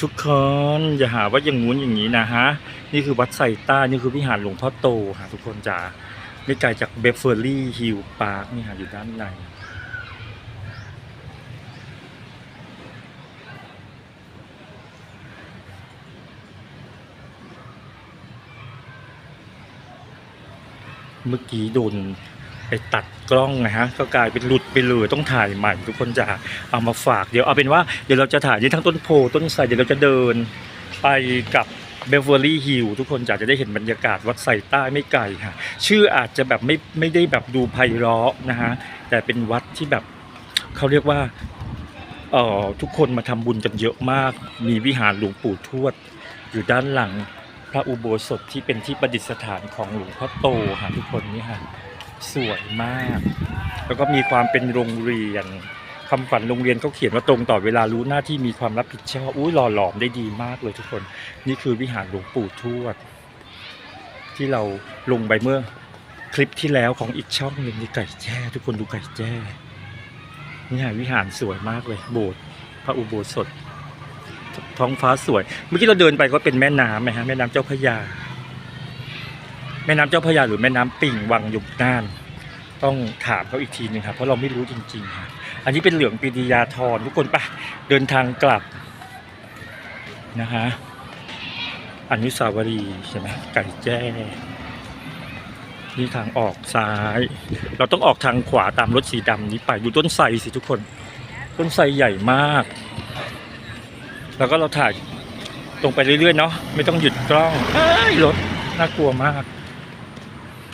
ทุกคนอย่าหาว่าอย่างงู้นอย่างนี้นะฮะ นี่คือวัดไซต้า นี่คือวิหารหลวงพ่อโตค่ะทุกคนจ๋าไม่ไกลจากเบฟเฟอร์ลี่ฮิลพาร์คนี่ค่ะอยู่ด้านในเมื่อกี้โดนไปตัด กล้องนะฮะก็กลายเป็นหลุดไปเลยต้องถ่ายใหม่ ทุกคนจะเอามาฝากเดี๋ยวเอาเป็นว่าเดี๋ยวเราจะถ่ายที่ทั้งต้นโพต้นไทรเดี๋ยวเราจะเดินไปกับเบเวอร์ลี่ฮิลทุกคนจะจะได้เห็นบรรยากาศวัดไซใต้ไม่ไกลค่ะ ชื่ออาจจะแบบไม่ไม่ได้แบบดูไพเราะนะฮะแต่เป็นวัดที่แบบเขาเรียกว่าเอ่อทุกคนมาทำบุญกันเยอะมาก มีวิหารหลวงปู่ทวด อยู่ด้านหลังพระอุโบสถที่เป็นที่ประดิษฐานของหลวงพ่อโตค่ะทุกคนนี่ค่ะ สวยมาก แล้วก็มีความเป็นโรงเรียนคำขวัญโรงเรียนเขาเขียนว่าตรงต่อเวลารู้หน้าที่มีความรับผิดชอบอุ้ยหล่อหลอมได้ดีมากเลยทุกคน นี่คือวิหารหลวงปู่ทวด ที่เราลงไปเมื่อคลิปที่แล้วของอีกช่องหนึ่งนี่ไก่แจ้ ทุกคนดูไก่แจ้นี่ค่ะวิหารสวยมากเลย โบสถ์พระอุโบสถท้องฟ้าสวย เมื่อกี้เราเดินไปก็เป็นแม่น้ำไหมฮะแม่น้ำเจ้าพระยา ม่น้ำเจ้าพระยาหรือแม่น้ำปิ่งวังยุบน่าน ต้องถามเขาอีกทีหนึงครับเพราะเราไม่รู้จริงๆครับอันนี้เป็นเหลืองปีดียาทรทุกคนปะเดินทางกลับนะฮะอนุสาวรีย์ใช่ไหมไก่แจ้นี่ทางออกซ้าย เราต้องออกทางขวาตามรถสีดำนี้ไปดูต้นไทรสิทุกคน ต้นไทรใหญ่มาก แล้วก็เราถ่ายตรงไปเรื่อยๆเนาะไม่ต้องหยุดกล้องรถน่ากลัวมาก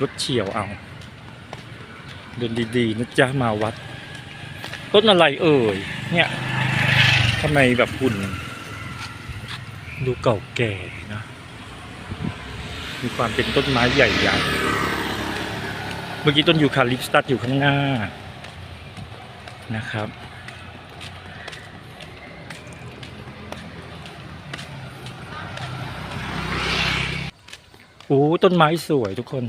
รถเฉียวเอา เดินดีๆนะจ๊ะมาวัดต้นอะไรเอ่ย เนี่ยทำไมแบบหุ่น ดูเก่าแก่นะ มีความเป็นต้นไม้ใหญ่ยักษ์เมื่อกี้ต้นยูคาลิปตัสอยู่ข้างหน้านะครับโอ้ต้นไม้สวยทุกคน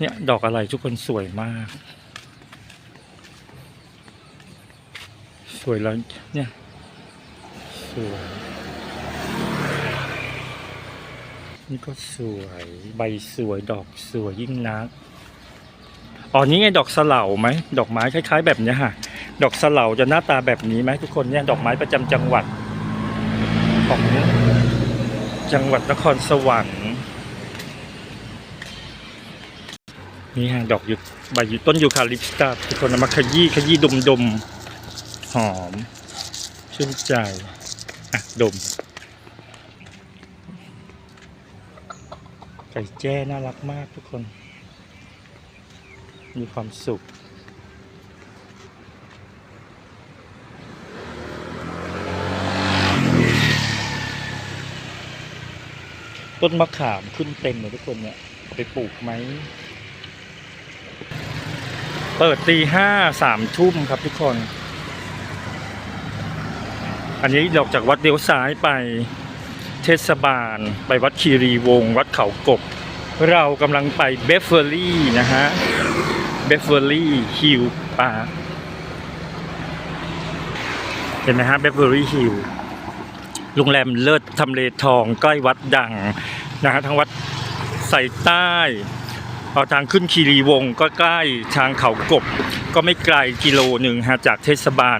เนี่ยดอกอะไรทุกคนสวยมาก สวยแล้วเนี่ย สวย นี่ก็สวยใบสวยดอกสวยยิ่งนักอ๋อนี่ไงดอกสเหลาไหมดอกไม้คล้าย ๆ แบบเนี้ยค่ะดอกสเหลาจะหน้าตาแบบนี้ไหมทุกคนเนี่ยดอกไม้ประจำจังหวัดของจังหวัดนครสวรรค์ นี่ฮะดอกยุใบยุต้นยูคาลิปสตัสทุกคนเอามาขยี้ขยี้ดมดมหอม ชื่นใจ อะ ดม ไก่แจ้น่ารักมากทุกคน มีความสุขต้นมะขามขึ้นเต็มเลยทุกคนเนี่ยไปปลูกไหม เปิดตีห้าสามทุ่มครับทุกคน อันนี้ออกจากวัดเลี้ยวซ้ายไปเทศบาล ไปวัดคีรีวง วัดเขากบ เรากำลังไปเบฟเฟอรี่นะฮะ เบฟเฟอรี่ฮิลปาร์เห็นไหมฮะเบฟเฟอรี่ฮิลโรงแรมเลิศทำเลทองใกล้วัดดังนะฮะทั้งวัดใส่ใต้ เอาทางขึ้นคีรีวงก็ใกล้ทางเขากบ ก็ไม่ไกลกิโลหนึ่งฮะจากเทศบาล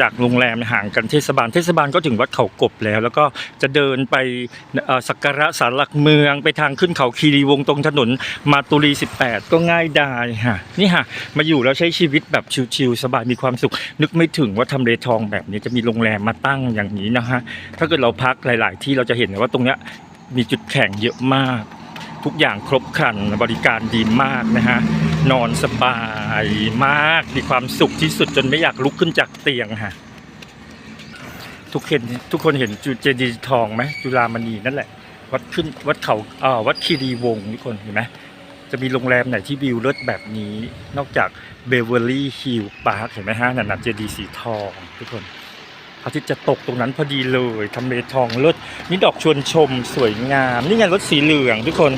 จากโรงแรมห่างกันเทศบาล เทศบาลก็ถึงวัดเขากบแล้ว แล้วก็จะเดินไปสักการะศาลหลักเมือง ไปทางขึ้นเขาคีรีวงตรงถนนมาตุรี 18 ก็ง่ายดายฮะนี่ฮะมาอยู่แล้วใช้ชีวิตแบบชิลๆสบายมีความสุข นึกไม่ถึงว่าทำเลทองแบบนี้จะมีโรงแรมมาตั้งอย่างนี้นะฮะถ้าเกิดเราพักหลาย ๆ ที่เราจะเห็นว่าตรงเนี้ยมีจุดแข่งเยอะมาก ทุกอย่างครบครันบริการดีมากนะฮะนอนสบายมากมีความสุขที่สุดจนไม่อยากลุกขึ้นจากเตียงฮะทุกเห็นทุกคนเห็นจุเจดีย์ทองไหมจุฬามณีนั่นแหละ วัดขึ้นวัดเขาเอ่อวัดคีรีวงศ์ทุกคนเห็นไหมจะมีโรงแรมไหนที่วิวเลิศแบบนี้ นอกจากเบเวอร์ลี่ฮิลล์พาร์คเห็นไหมฮะนั่นนะเจดีย์สีทองทุกคน อาทิตย์จะตกตรงนั้นพอดีเลยทำเลทองเลิศนี่ดอกชวนชมสวยงาม นี่ไงรถสีเหลืองทุกคน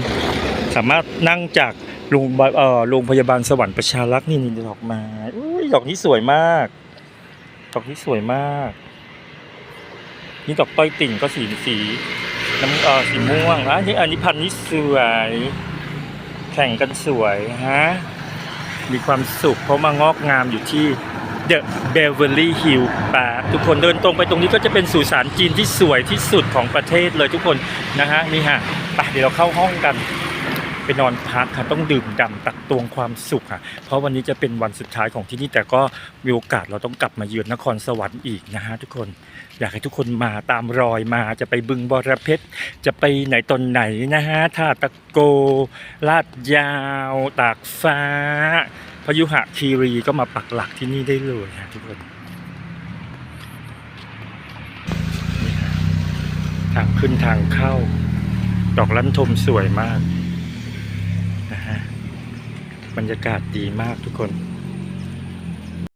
สามารถนั่งจากโรงพยาบาลเอ่อโรงพยาบาลสวรรค์ประชารักษ์นี่นี่ดอกไม้อุ้ยดอกนี้สวยมาก ดอกนี้สวยมาก นี่ดอกต้อยติ่งก็สีสีน้ำเออสีม่วงอะนี่อันนี้พันธุ์นี้สวย แข่งกันสวยฮะมีความสุขเพราะมางอกงามอยู่ที่ The Beverly Hills Park ทุกคนเดินตรงไปตรงนี้ก็จะเป็นสุสานจีนที่สวยที่สุดของประเทศเลยทุกคนนะฮะนี่ฮะไปเดี๋ยวเราเข้าห้องกันไปนอนพักค่ะต้องดื่มด่ำตักตวงความสุขค่ะ เพราะวันนี้จะเป็นวันสุดท้ายของที่นี่แต่ก็มีโอกาสเราต้องกลับมาเยือนนครสวรรค์อีกนะฮะทุกคนอยากให้ทุกคนมาตามรอยมาจะไปบึงบรเพชรจะไปไหนตอนไหนนะฮะท่าตะโกลาดยาว ตากฟ้า พยุหะคีรีก็มาปักหลักที่นี่ได้เลยนะทุกคนทางขึ้นทางเข้า ดอกลันทมสวยมากนะฮะบรรยากาศดีมากทุกคน